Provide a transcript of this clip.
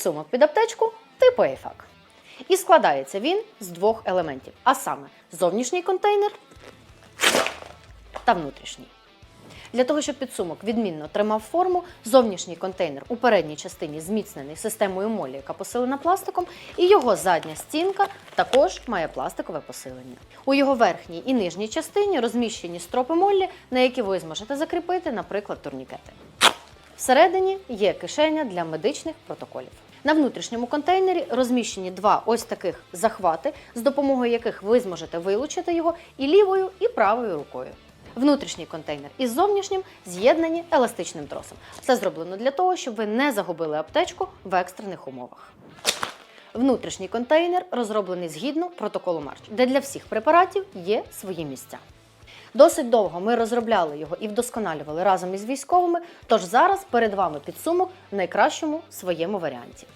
Підсумок під аптечку типу AFAC. І складається він з двох елементів, а саме зовнішній контейнер та внутрішній. Для того, щоб підсумок відмінно тримав форму, зовнішній контейнер у передній частині зміцнений системою молі, яка посилена пластиком, і його задня стінка також має пластикове посилення. У його верхній і нижній частині розміщені стропи моллі, на які ви зможете закріпити, наприклад, турнікети. Всередині є кишеня для медичних протоколів. На внутрішньому контейнері розміщені два ось таких захвати, з допомогою яких ви зможете вилучити його і лівою, і правою рукою. Внутрішній контейнер із зовнішнім з'єднані еластичним тросом. Все зроблено для того, щоб ви не загубили аптечку в екстрених умовах. Внутрішній контейнер розроблений згідно протоколу Марч, де для всіх препаратів є свої місця. Досить довго ми розробляли його і вдосконалювали разом із військовими. Тож зараз перед вами підсумок в найкращому своєму варіанті.